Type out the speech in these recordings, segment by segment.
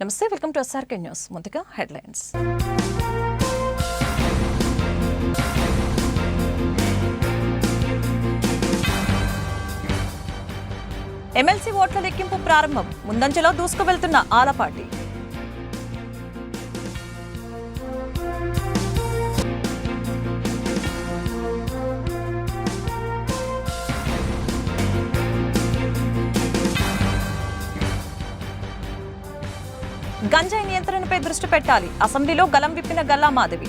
నమస్తే welcome to SRK news ముందుగా headlines. MLC ఓట్ల లెక్కింపు ప్రారంభం. ముందంజలో దూసుకువెళ్తున్న ఆలపాటి. గంజాయి నియంత్రణపై దృష్టి పెట్టాలి. అసెంబ్లీలో గలం విప్పిన గల్లా మాధవి.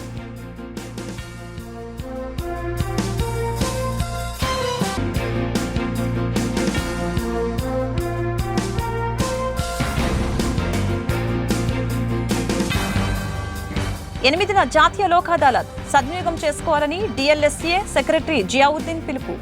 ఎనిమిదిన జాతీయ లోక్ అదాలత్ సద్వినియోగం చేసుకోవాలని డిఎల్ఎస్సీఏ సెక్రటరీ జియావుద్దీన్ పిలుపు.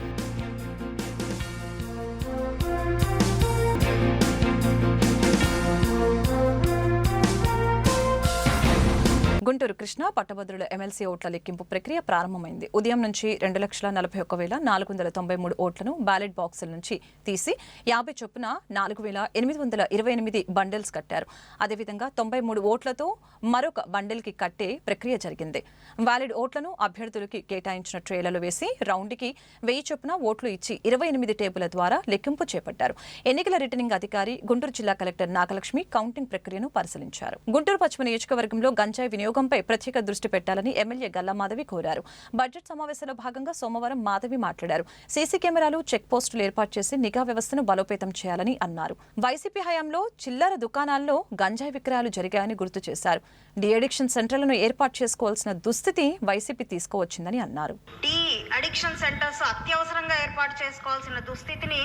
గుంటూరు కృష్ణ పట్టభద్రుల ఎమ్మెల్సీ ఓట్ల లెక్కింపు ప్రక్రియ ప్రారంభమైంది. ఉదయం నుంచి రెండు లక్షల నలభై ఒక్క వేల నాలుగు వందల తొంభై మూడు ఓట్లను బ్యాలెట్ బాక్సుల నుంచి తీసి యాభై చొప్పున నాలుగు వేల ఎనిమిది వందల ఇరవై ఎనిమిది బండిల్స్ కట్టారు. అదేవిధంగా తొంభై మూడు ఓట్లతో మరొక బండిల్కి కట్టే ప్రక్రియ జరిగింది. వ్యాలిడ్ ఓట్లను అభ్యర్థులకి కేటాయించిన ట్రేలలో వేసి రౌండ్కి వెయ్యి చొప్పున ఓట్లు ఇచ్చి ఇరవై ఎనిమిది టేబుల ద్వారా లెక్కింపు చేపట్టారు. ఎన్నికల రిటర్నింగ్ అధికారి గుంటూరు జిల్లా కలెక్టర్ నాగలక్ష్మి కౌంటింగ్ ప్రక్రియను పరిశీలించారు. గుంటూరు పశ్చిమ నియోజకవర్గంలో గంజాయి వినియోగంపై ప్రత్యేక దృష్టి పెట్టాలని ఎమ్మెల్యే గల్లా మాధవి కోరారు. బడ్జెట్ సమావేశంలో భాగంగా సోమవారం మాధవి మాట్లాడారు. సీసీ కెమెరాలు చెక్ పోస్టులు ఏర్పాటు చేసి నిఘా వ్యవస్థను బలోపేతం చేయాలని అన్నారు. వైసీపీ హయాంలో చిల్లర దుకాణాల్లో గంజాయి విక్రయాలు జరిగాయని గుర్తు చేశారు. డి అడిక్షన్ సెంటర్లను ఏర్పాటు చేసుకోవాల్సిన దుస్థితి వైసీపీ తీసుకువచ్చిందని అన్నారు. టీ అడిక్షన్ సెంటర్స్ అత్యవసరంగా ఏర్పాటు చేసుకోవాల్సిన దుస్థితిని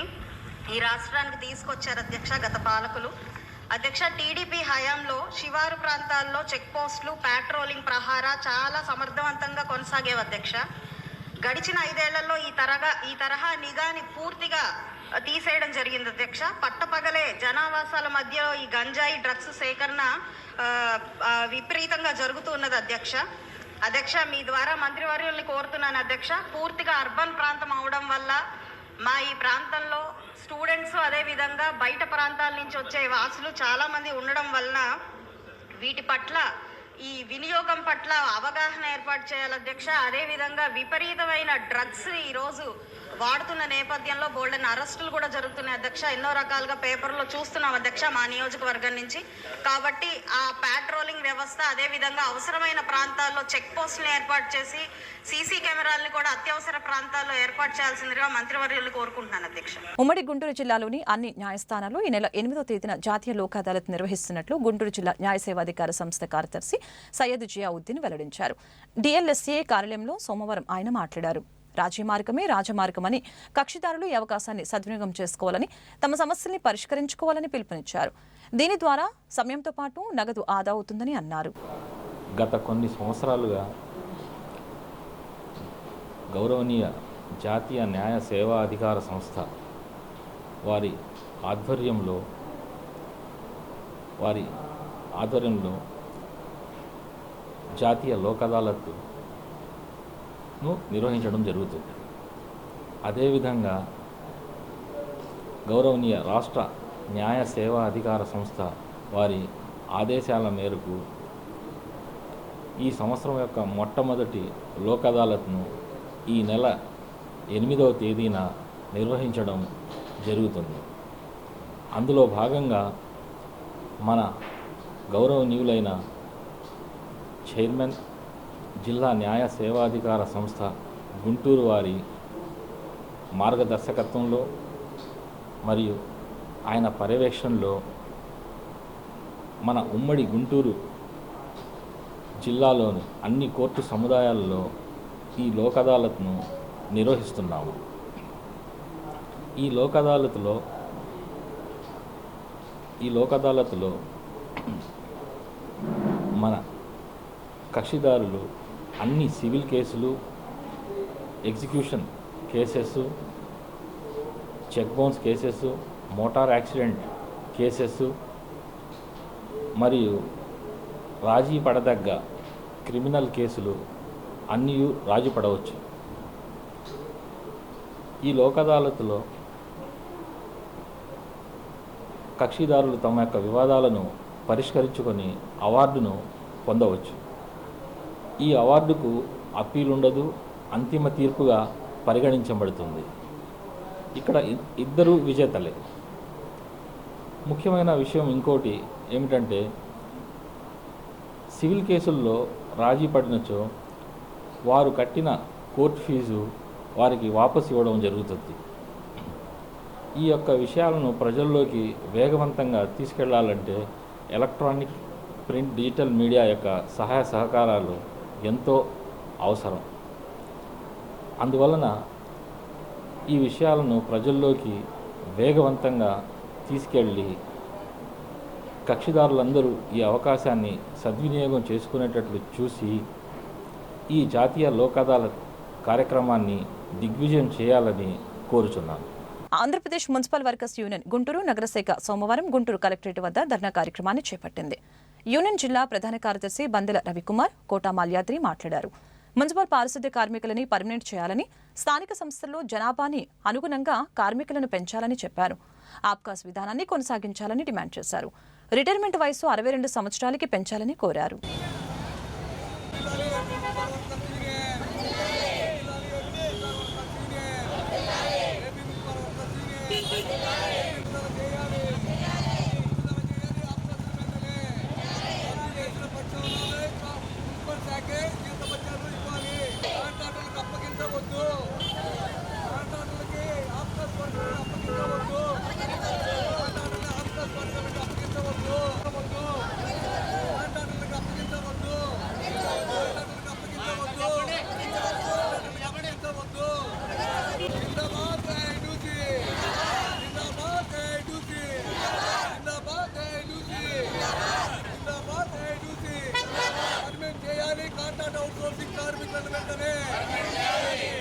ఈ రాష్ట్రానికి తీసుకొచ్చారు అధ్యక్ష గత పాలకులు. అధ్యక్ష టీడీపీ హయాంలో శివారు ప్రాంతాల్లో చెక్ పోస్టులు పాట్రోలింగ్ ప్రహార చాలా సమర్థవంతంగా కొనసాగేవి అధ్యక్ష. గడిచిన ఐదేళ్ళలో ఈ తరగా ఈ తరహా నిఘాని పూర్తిగా తీసేయడం జరిగింది అధ్యక్ష. పట్టపగలే జనావాసాల మధ్య ఈ గంజాయి డ్రగ్స్ సేకరణ విపరీతంగా జరుగుతూ ఉన్నది అధ్యక్ష. అధ్యక్ష మీ ద్వారా మంత్రివర్యుల్ని కోరుతున్నాను అధ్యక్ష. పూర్తిగా అర్బన్ ప్రాంతం అవడం వల్ల మా ఈ ప్రాంతంలో స్టూడెంట్స్ అదే విధంగా బయట ప్రాంతాల నుంచి వచ్చే వాసులు చాలా మంది ఉండడం వలన వీటి పట్ల ఈ వినియోగం పట్ల అవగాహన ఏర్పాటు చేయాలి అధ్యక్ష. అదేవిధంగా విపరీతమైన డ్రగ్స్ ఈరోజు వాడుతున్న నేపథ్యంలో బోల్డెన్ అరెస్టులు కూడా జరుగుతున్నాయి అధ్యక్ష. ఎన్నో రకాలుగా పేపర్లో చూస్తున్నాం అధ్యక్ష మా నియోజకవర్గం నుంచి. కాబట్టి ఆ ప్యాట్రోలింగ్ వ్యవస్థ అదే విధంగా అవసరమైన ప్రాంతాల్లో చెక్ పోస్టులను ఏర్పాటు చేసి సీసీ కెమెరాలను కూడా అత్యవసర ప్రాంతాల్లో ఏర్పాటు చేయాల్సిందిగా మంత్రివర్యులు కోరుకుంటున్నాను అధ్యక్ష. ఉమ్మడి గుంటూరు జిల్లాలోని అన్ని న్యాయస్థానాలు ఈ నెల ఎనిమిదో తేదీన జాతీయ లోక్ అదాలత్ నిర్వహిస్తున్నట్లు గుంటూరు జిల్లా న్యాయ సేవాధికార సంస్థ కార్యదర్శి సయ్యద్ జియావుద్దీన్ వెల్లడించారు. డిఎల్ఎస్సీఏ కార్యాలయంలో సోమవారం ఆయన మాట్లాడారు. రాజీ మార్గమే రాజమార్గమని కక్షిదారులు ఈ అవకాశాన్ని సద్వినియోగం చేసుకోవాలని తమ సమస్యల్ని పరిష్కరించుకోవాలని పిలుపునిచ్చారు. దీని ద్వారా సమయంతో పాటు నగదు ఆదా అవుతుందని అన్నారు. గత కొన్ని సంవత్సరాలుగా గౌరవనీయ జాతీయ న్యాయ సేవా అధికార సంస్థ వారి ఆధ్వర్యంలో వారి ఆధ్వర్యంలో జాతీయ లోక్ అదాలత్ను నిర్వహించడం జరుగుతుంది. అదేవిధంగా గౌరవనీయ రాష్ట్ర న్యాయ సేవా అధికార సంస్థ వారి ఆదేశాల మేరకు ఈ సంవత్సరం యొక్క మొట్టమొదటి లోక్ అదాలత్ను ఈ నెల ఎనిమిదవ తేదీన నిర్వహించడం జరుగుతుంది. అందులో భాగంగా మన గౌరవనీయులైన చైర్మన్ జిల్లా న్యాయ సేవాధికార సంస్థ గుంటూరు వారి మార్గదర్శకత్వంలో మరియు ఆయన పర్యవేక్షణలో మన ఉమ్మడి గుంటూరు జిల్లాలోని అన్ని కోర్టు సముదాయాల్లో ఈ లోక్ అదాలత్ను నిర్వహిస్తున్నాము. ఈ లోక్ అదాలత్లో ఈ లోక్ అదాలత్లో మన కక్షిదారులు అన్ని సివిల్ కేసులు execution cases cheque bounce cases motor accident cases మరియు రాజీ పడదగ్గ క్రిమినల్ కేసులు అన్నీ రాజీ పడవచ్చు ఈ లోక్ అదాలత్లో కక్షిదారులు తమ యొక్క వివాదాలను పరిష్కరించుకొని అవార్డును పొందవచ్చు. ఈ అవార్డుకు అప్పీల్ ఉండదు అంతిమ తీర్పుగా పరిగణించబడుతుంది. ఇక్కడ ఇద్దరు విజేతలే. ముఖ్యమైన విషయం ఇంకోటి ఏమిటంటే సివిల్ కేసుల్లో రాజీ పడినచో వారు కట్టిన కోర్టు ఫీజు వారికి వాపసు ఇవ్వడం జరుగుతుంది. ఈ యొక్క విషయాలను ప్రజల్లోకి వేగవంతంగా తీసుకెళ్ళాలంటే ఎలక్ట్రానిక్ ప్రింట్ డిజిటల్ మీడియా యొక్క సహాయ సహకారాలు ఎంతో అవసరం. అందువలన ఈ విషయాలను ప్రజల్లోకి వేగవంతంగా తీసుకెళ్ళి కక్షిదారులందరూ ఈ అవకాశాన్ని సద్వినియోగం చేసుకునేటట్లు చూసి ఈ జాతీయ లోక్ అదాలత్ కార్యక్రమాన్ని దిగ్విజయం చేయాలని కోరుచున్నాను. Andhra Pradesh municipal workers union Guntur నగరశాఖ సోమవారం గుంటూరు కలెక్టరేట్ వద్ద ధర్నా కార్యక్రమాన్ని చేపట్టింది. యూనియన్ జిల్లా ప్రధాన కార్యదర్శి బందెల రవికుమార్ కోటా మాల్యాద్రి మాట్లాడారు. మున్సిపల్ పారిశుద్ధ్య కార్మికులని పర్మనెంట్ చేయాలని స్థానిక సంస్థల్లో జనాభాని అనుగుణంగా కార్మికులను పెంచాలని చెప్పారు. ఆబ్కాస్ విధానాన్ని కొనసాగించాలని డిమాండ్ చేశారు. రిటైర్మెంట్ వయసు అరవై రెండు సంవత్సరాలకి పెంచాలని కోరారు అప్పగించవద్దు కాంట్రాక్టులకి ఆఫ్టర్ అప్పగించవద్దు కాంట్రాక్టులకి ఆఫ్టర్ అప్పగించవద్దు కాంట్రాక్టులకు అప్పగించవద్దు కాంట్రాక్టులకు అప్పగించవద్దు అప్పగించవద్దు జిందాబాద్ ఐడూసి జిందాబాద్ ఐడూసి జిందాబాద్ ఐడూసి జిందాబాద్ ఐడూసి పర్మనెంట్ చేయాలి కాంట్రాక్ట్ అవుట్సోర్సింగ్ కార్మికులను వెంటనే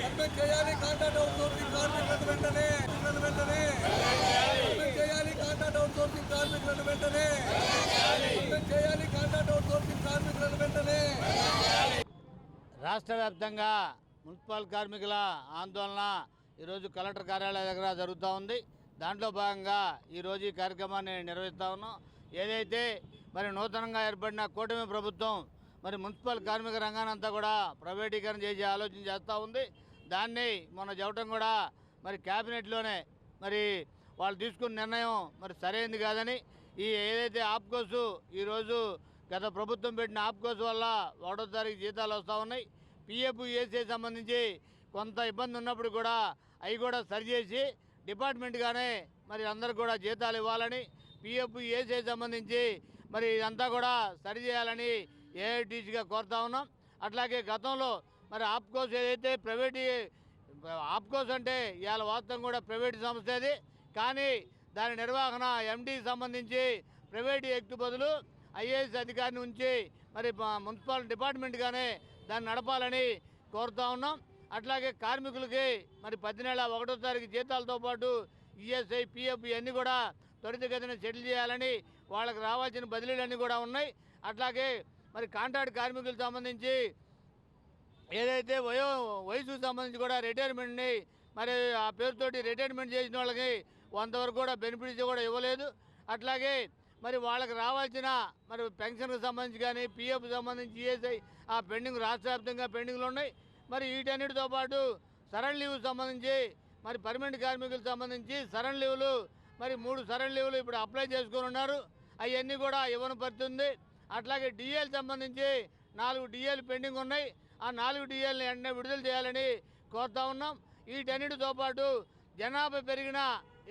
పర్మనెంట్ చేయాలి కాంట్రాక్ట్ అవుట్సోర్సింగ్ కార్మికులను వెంటనే కార్మికులను వెంటనే పర్మనెంట్ చేయాలి కాంట్రాక్ట్ అవుట్సోర్సింగ్ కార్మికులను వెంటనే పర్మనెంట్ చేయాలి కాంట్రాక్ట్ అవుట్సోర్సింగ్ కార్మికులను వెంటనే రాష్ట్ర వ్యాప్తంగా మున్సిపల్ కార్మికుల ఆందోళన ఈరోజు కలెక్టర్ కార్యాలయం దగ్గర జరుగుతూ ఉంది. దాంట్లో భాగంగా ఈరోజు ఈ కార్యక్రమాన్ని నిర్వహిస్తూ ఉన్నాం. ఏదైతే మరి నూతనంగా ఏర్పడిన కూటమి ప్రభుత్వం మరి మున్సిపల్ కార్మిక రంగానంతా కూడా ప్రైవేటీకరణ చేసే ఆలోచన చేస్తూ ఉంది. దాన్ని మొన్న చెప్పడం కూడా మరి క్యాబినెట్లోనే మరి వాళ్ళు తీసుకున్న నిర్ణయం మరి సరైనది కాదని ఈ ఏదైతే ఆప్కోసు ఈరోజు గత ప్రభుత్వం పెట్టిన ఆప్కోస్ వల్ల ఒకటో తారీఖు జీతాలు వస్తూ ఉన్నాయి. పిఎఫ్ ఏసీ సంబంధించి కొంత ఇబ్బంది ఉన్నప్పుడు కూడా అవి కూడా సరిచేసి డిపార్ట్మెంట్గానే మరి అందరికి కూడా జీతాలు ఇవ్వాలని పిఎఫ్ ఏసీ సంబంధించి మరి ఇదంతా కూడా సరి చేయాలని ఏఐటీసీగా కోరుతా ఉన్నాం. అట్లాగే గతంలో మరి ఆప్కోస్ ఏదైతే ప్రైవేట్ ఆప్కోస్ అంటే ఇవాళ వాస్తవం కూడా ప్రైవేట్ సంస్థ అది. కానీ దాని నిర్వహణ ఎండీకి సంబంధించి ప్రైవేట్ వ్యక్తి బదులు ఐఏఎస్ అధికారిని ఉంచి మరి మా మున్సిపల్ డిపార్ట్మెంట్గానే దాన్ని నడపాలని కోరుతా ఉన్నాం. అట్లాగే కార్మికులకి మరి పది నెల ఒకటో తారీఖు జీతాలతో పాటు ఈఎస్ఐ పిఎఫ్ ఇవన్నీ కూడా త్వరితగతిన సెటిల్ చేయాలని వాళ్ళకి రావాల్సిన బదిలీలన్నీ కూడా ఉన్నాయి. అట్లాగే మరి కాంట్రాక్ట్ కార్మికులకు సంబంధించి ఏదైతే వయో వయసుకు సంబంధించి కూడా రిటైర్మెంట్ని మరి ఆ పేరుతోటి రిటైర్మెంట్ చేసిన వాళ్ళకి కొంతవరకు కూడా బెనిఫిట్స్ కూడా ఇవ్వలేదు. అట్లాగే మరి వాళ్ళకి రావాల్సిన మరి పెన్షన్కి సంబంధించి కానీ పిఎఫ్ సంబంధించి జిఎస్ఐ ఆ పెండింగ్ రాష్ట్ర వ్యాప్తంగా పెండింగ్లు ఉన్నాయి. మరి వీటన్నిటితో పాటు సరణ్ లీవ్ సంబంధించి మరి పర్మనెంట్ కార్మికులకు సంబంధించి సరణ్ లీవ్లు మరి మూడు సరణ్ లీవ్లు ఇప్పుడు అప్లై చేసుకొని ఉన్నారు. అవన్నీ కూడా ఇవ్వని పడుతుంది అట్లాగే డిఎల్ సంబంధించి నాలుగు డిఎల్ పెండింగ్ ఉన్నాయి. ఆ నాలుగు డిఎల్ని వెంటనే విడుదల చేయాలని కోరుతా ఉన్నాం. వీటన్నిటితో పాటు జనాభా పెరిగిన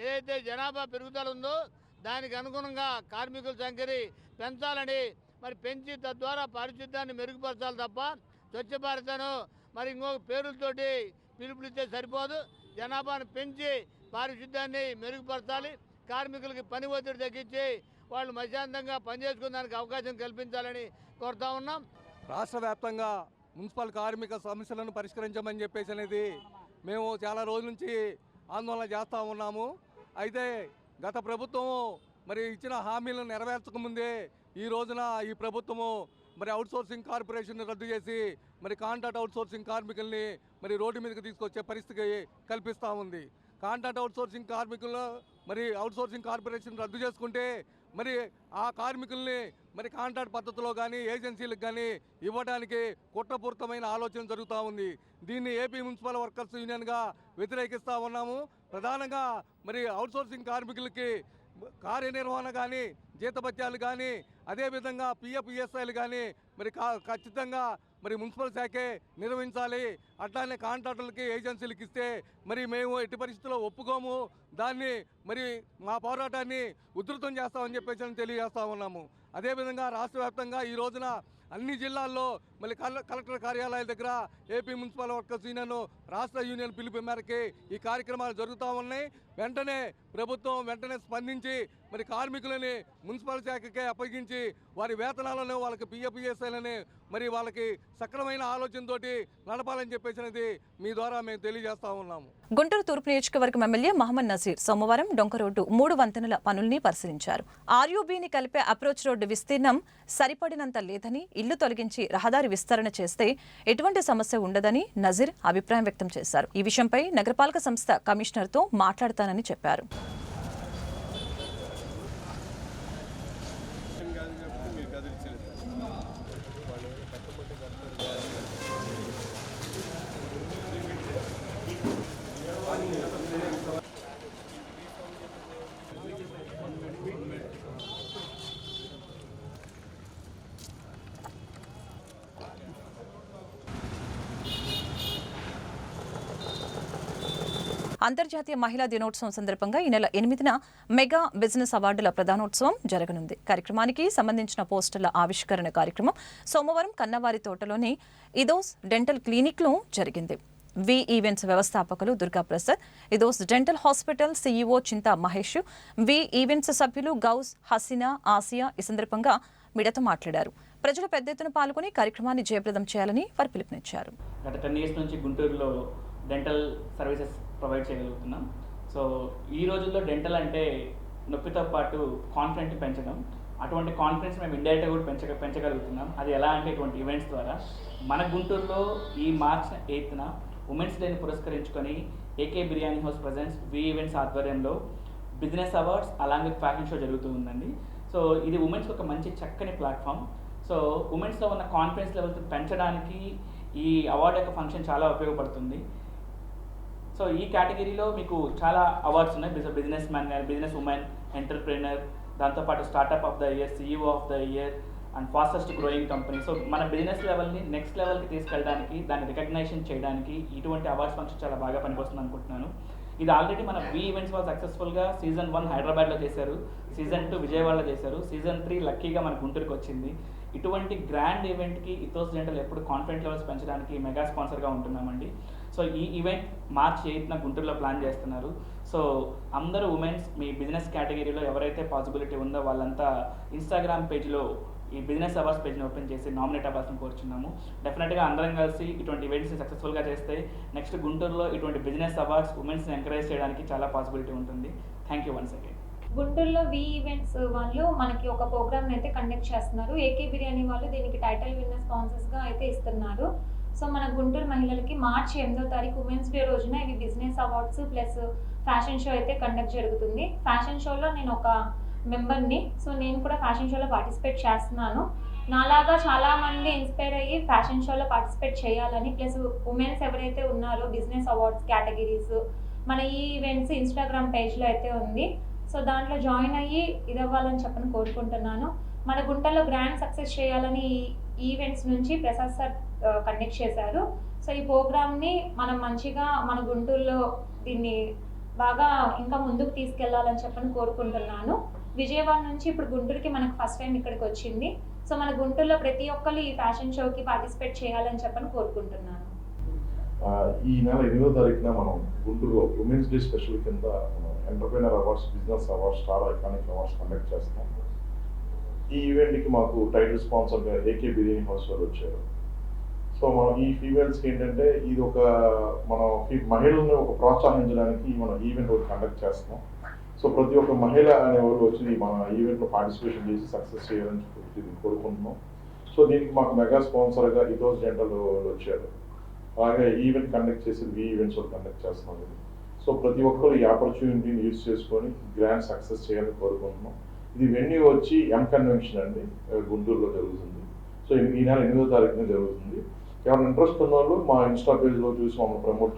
ఏదైతే జనాభా పెరుగుదల ఉందో దానికి అనుగుణంగా కార్మికుల సంఖ్యని పెంచాలని మరి పెంచి తద్వారా పారిశుద్ధ్యాన్ని మెరుగుపరచాలి తప్ప స్వచ్ఛ భారతను మరి ఇంకొక పేరులతోటి పిలుపులిస్తే సరిపోదు. జనాభాను పెంచి పారిశుద్ధ్యాన్ని మెరుగుపరచాలి. కార్మికులకి పని ఒత్తిడి తగ్గించి వాళ్ళు మశాంతంగా పనిచేసుకునేదానికి అవకాశం కల్పించాలని కోరుతా ఉన్నాం. రాష్ట్ర వ్యాప్తంగా మున్సిపల్ కార్మిక సమస్యలను పరిష్కరించమని చెప్పేసి అనేది మేము చాలా రోజుల నుంచి ఆందోళన చేస్తూ ఉన్నాము. అయితే గత ప్రభుత్వము మరి ఇచ్చిన హామీలను నెరవేర్చకముందే ఈ రోజున ఈ ప్రభుత్వము మరి అవుట్సోర్సింగ్ కార్పొరేషన్ రద్దు చేసి మరి కాంట్రాక్ట్ అవుట్సోర్సింగ్ కార్మికుల్ని మరి రోడ్డు మీదకి తీసుకొచ్చే పరిస్థితి కల్పిస్తూ ఉంది. కాంట్రాక్ట్ అవుట్సోర్సింగ్ కార్మికులు మరి అవుట్సోర్సింగ్ కార్పొరేషన్ రద్దు చేసుకుంటే మరి ఆ కార్మికుల్ని మరి కాంట్రాక్ట్ పద్ధతిలో కానీ ఏజెన్సీలకు కానీ ఇవ్వడానికి కుట్రపూరితమైన ఆలోచన జరుగుతూ ఉంది. దీన్ని ఏపీ మున్సిపల్ వర్కర్స్ యూనియన్గా వ్యతిరేకిస్తూ ఉన్నాము. ప్రధానంగా మరి అవుట్సోర్సింగ్ కార్మికులకి కార్యనిర్వహణ కానీ జీతభత్యాలు కానీ అదేవిధంగా పిఎఫ్ ఈఎస్ఐలు కానీ మరి కా- ఖచ్చితంగా మరి మున్సిపల్ శాఖే నిర్వహించాలి. అట్లానే కాంట్రాక్టర్లకి ఏజెన్సీలకు ఇస్తే మరి మేము ఎట్టి పరిస్థితుల్లో ఒప్పుకోము. దాన్ని మరి మా పోరాటాన్ని ఉధృతం చేస్తామని చెప్పేసి తెలియజేస్తా ఉన్నాము. అదేవిధంగా రాష్ట్ర వ్యాప్తంగా ఈ రోజున అన్ని జిల్లాల్లో మళ్ళీ కల- కలెక్టర్ కార్యాలయాల దగ్గర ఏపీ మున్సిపల్ వర్కర్స్ యూనియన్ రాష్ట్ర యూనియన్ పిలుపు మేరకి ఈ కార్యక్రమాలు జరుగుతూ ఉన్నాయి. వెంటనే ప్రభుత్వం వెంటనే స్పందించి మరి కార్మికులని మున్సిపల్ శాఖకే అప్పగించి వారి వేతనాలను వాళ్ళకి పిఎఫ్ఈఎస్ఐలని మరి వాళ్ళకి సక్రమైన ఆలోచనతోటి నడపాలని చెప్పేసినది మీ ద్వారా మేము తెలియజేస్తా ఉన్నాము. గుంటూరు తూర్పు నియోజకవర్గం ఎమ్మెల్యే మహమ్మద్ నజీర్ సోమవారం డొంక రోడ్డు మూడు వంతెనల పనుల్ని పరిశీలించారు. ఆర్యూబీని కలిపే అప్రోచ్ రోడ్డు విస్తీర్ణం సరిపడినంత లేదని ఇల్లు తొలగించి రహదారి విస్తరణ చేస్తే ఎటువంటి సమస్య ఉండదని నజీర్ అభిప్రాయం వ్యక్తం చేశారు. ఈ విషయంపై నగరపాలక సంస్థ కమిషనర్తో మాట్లాడతానని చెప్పారు. అంతర్జాతీయ మహిళా దినోత్సవం సందర్భంగా ఈ నెల ఎనిమిదిన మెగా బిజినెస్ అవార్డుల ప్రధానోత్సవం జరగనుంది. కార్యక్రమానికి సంబంధించిన పోస్టర్ల ఆవిష్కరణ కార్యక్రమం సోమవారం కన్నవారి తోటలోని ఇదోస్ డెంటల్ క్లినిక్లో జరిగింది. వి ఈవెంట్స్ వ్యవస్థాపకులు Durga Prasad ఇదోస్ dental hospital CEO Chinta Mahesh V events సభ్యులు గౌస్ హసీనా ఆసియా ఈ సందర్భంగా మీడియాతో మాట్లాడారు. ప్రజలు పెద్ద ఎత్తున పాల్గొని కార్యక్రమాన్ని జయప్రదం చేయాలని వారు పిలుపునిచ్చారు. గత టెన్ ఇయర్స్ నుంచి గుంటూరులో డెంటల్ సర్వీసెస్ ప్రొవైడ్ చేయగలుగుతున్నాం. సో ఈ రోజుల్లో డెంటల్ అంటే నొప్పితో పాటు కాన్ఫిడెంట్ పెంచడం. అటువంటి కాన్ఫిడెన్స్ మేము ఇండైరెక్ట్గా కూడా పెంచ పెంచగలుగుతున్నాం. అది ఎలా అంటే ఇటువంటి ఈవెంట్స్ ద్వారా మన గుంటూరులో ఈ మార్చ్ ఎయిత్న ఉమెన్స్ డేని పురస్కరించుకొని AK biryani house presents V events ఆధ్వర్యంలో business awards along with fashion show జరుగుతూ ఉందండి. సో ఇది ఉమెన్స్కి ఒక మంచి చక్కని ప్లాట్ఫామ్. సో ఉమెన్స్లో ఉన్న కాన్ఫిడెన్స్ లెవెల్స్ పెంచడానికి ఈ అవార్డు యొక్క ఫంక్షన్ చాలా ఉపయోగపడుతుంది. సో ఈ కేటగిరీలో మీకు చాలా అవార్డ్స్ ఉన్నాయి. Business businessman business women entrepreneur దాంతోపాటు startup of the year CEO of the year and fastest growing company so మన బిజినెస్ లెవెల్ని నెక్స్ట్ లెవెల్కి తీసుకెళ్ళడానికి దాన్ని రికగ్నైజేషన్ చేయడానికి ఇటువంటి అవార్డ్స్ ఫంక్షన్ చాలా బాగా పనికొస్తుంది అనుకుంటున్నాను. ఇది ఆల్రెడీ మన వి ఈవెంట్స్ వాళ్ళు సక్సెస్ఫుల్గా సీజన్ వన్ హైదరాబాద్లో చేశారు. సీజన్ టూ విజయవాడలో చేశారు. సీజన్ త్రీ లక్కీగా మన గుంటూరుకి వచ్చింది. ఇటువంటి గ్రాండ్ ఈవెంట్కి ఇతోస్ జంటలు ఎప్పుడు కాన్ఫిడెంట్ లెవెల్స్ పెంచడానికి మెగా స్పాన్సర్గా ఉంటున్నామండి. సో ఈ ఈవెంట్ మార్చ్ ఎయిత్న గుంటూరులో ప్లాన్ చేస్తున్నారు. సో అందరూ ఉమెన్స్ మీ బిజినెస్ కేటగిరీలో ఎవరైతే పాసిబిలిటీ ఉందో వాళ్ళంతా ఇన్స్టాగ్రామ్ పేజ్లో ఈ బిజినెస్ అవార్డ్స్ పేజ్ని ఓపెన్ చేసి నామినేట్ అవ్వాల్సిన కోరుచున్నాము. డెఫినెట్గా అందరం కలిసి ఇటువంటి ఈవెంట్స్ని సక్సెస్ఫుల్గా చేస్తే నెక్స్ట్ గుంటూరులో ఇటువంటి బిజినెస్ అవార్డ్స్ ఉమెన్స్ని ఎంకరేజ్ చేయడానికి చాలా పాసిబిలిటీ ఉంటుంది. థ్యాంక్ యూ వన్స్ అగైన్ గుంటూరులో వి ఈవెంట్స్ వాళ్ళు మనకి ఒక ప్రోగ్రామ్ అయితే కండక్ట్ చేస్తున్నారు. ఏకే బిర్యానీ వాళ్ళు దీనికి టైటిల్ విన్న స్పాన్సర్స్గా అయితే ఇస్తున్నారు. సో మన గుంటూరు మహిళలకి మార్చి ఎనిమిదో తారీఖు ఉమెన్స్ డే రోజున ఇవి business awards plus fashion show అయితే కండక్ట్ జరుగుతుంది. ఫ్యాషన్ షోలో నేను ఒక మెంబర్ని సో నేను కూడా ఫ్యాషన్ షోలో పార్టిసిపేట్ చేస్తున్నాను. నాలాగా చాలా మంది ఇన్స్పైర్ అయ్యి ఫ్యాషన్ షోలో పార్టిసిపేట్ చేయాలని ప్లస్ ఉమెన్స్ ఎవరైతే ఉన్నారో బిజినెస్ అవార్డ్స్ కేటగిరీస్ మన ఈ ఈవెంట్స్ ఇన్స్టాగ్రామ్ పేజ్లో అయితే ఉంది. సో దాంట్లో జాయిన్ అయ్యి ఇదవ్వాలని చెప్పని కోరుకుంటున్నాను. మన గుంటలో గ్రాండ్ సక్సెస్ చేయాలని ఈ ఈవెంట్స్ నుంచి ప్రసాద్ సార్ కండక్ట్ చేశారు. సో ఈ ప్రోగ్రామ్ని మనం మంచిగా మన గుంటూరులో దీన్ని బాగా ఇంకా ముందుకు తీసుకెళ్ళాలని చెప్పని కోరుకుంటున్నాను. విజయవాడ నుంచి ఇప్పుడు గుంటూరుకి మనకు ఫస్ట్ టైం ఇక్కడికి వచ్చింది. సో మన గుంటూరులో ప్రతి ఒక్కరు ఈ ఫ్యాషన్ షోకి పార్టిసిపేట్ చేయాలని చెప్పని కోరుకుంటున్నాను. ఈ నెల ఎనిమిదో తారీఖున మనం గుంటూరులో ఉమెన్స్ డే స్పెషల్ కింద entrepreneur awards business awards star iconic awards conduct చేస్తాం ఈ ఈవెంట్కి మాకు టైటిల్ స్పాన్సర్గా ఏకే బిర్యానీ హౌస్ వారు వచ్చారు. సో మనం ఈ ఫీమేల్స్కి ఏంటంటే ఇది ఒక మనం మహిళల్ని ఒక ప్రోత్సహించడానికి మనం ఈవెంట్ ఒకటి కండక్ట్ చేస్తున్నాం. సో ప్రతి ఒక్క మహిళ అనేవాళ్ళు వచ్చి మన ఈవెంట్లో పార్టిసిపేషన్ చేసి సక్సెస్ చేయాలని చెప్పి కోరుకుంటున్నాం. సో దీనికి మాకు మెగా స్పాన్సర్గా ఇథోస్ జనరల్ వచ్చారు. అలాగే ఈవెంట్ కండక్ట్ చేసి వి ఈవెంట్స్ కూడా కండక్ట్ చేస్తున్నాం ఇది సో ప్రతి ఒక్కరు ఈ ఆపర్చునిటీని యూజ్ చేసుకొని గ్రాండ్ సక్సెస్ చేయాలని కోరుకుంటున్నాం. ఇది వెన్యూ వచ్చి ఎం కన్వెన్షన్ అండి గుంటూరులో జరుగుతుంది. సో ఈ నెల ఎనిమిదో తారీఖున జరుగుతుంది. ఎవరైనా ఇంట్రెస్ట్ ఉన్న వాళ్ళు మా ఇన్స్టా పేజ్లో చూసి మమ్మల్ని ప్రమోట్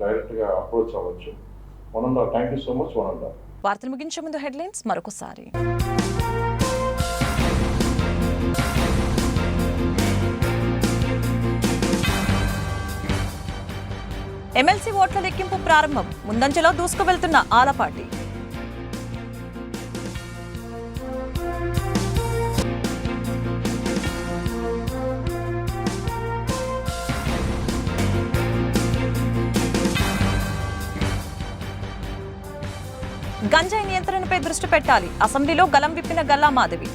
డైరెక్ట్గా అప్రోచ్ అవ్వచ్చు. One thank you so much one వార్తలు ముగించే ముందు హెడ్లైన్స్ మరొకసారి. ఎమ్మెల్సీ ఓట్ల లెక్కింపు ప్రారంభం. ముందంజలో దూసుకువెళ్తున్న ఆలపాటి. దృష్టి పెట్టాలి. అసెంబ్లీలో గలం విప్పిన గల్లా మాధవి.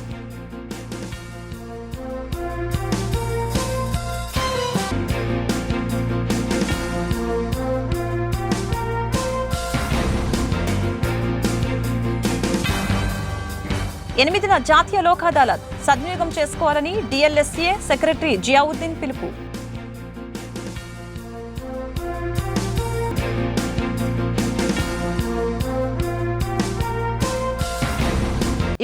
ఎనిమిదిన జాతీయ లోక్ అదాలత్ సద్వినియోగం చేసుకోవాలని డిఎల్ఎస్సీఏ సెక్రటరీ జియావుద్దీన్ పిలుపు.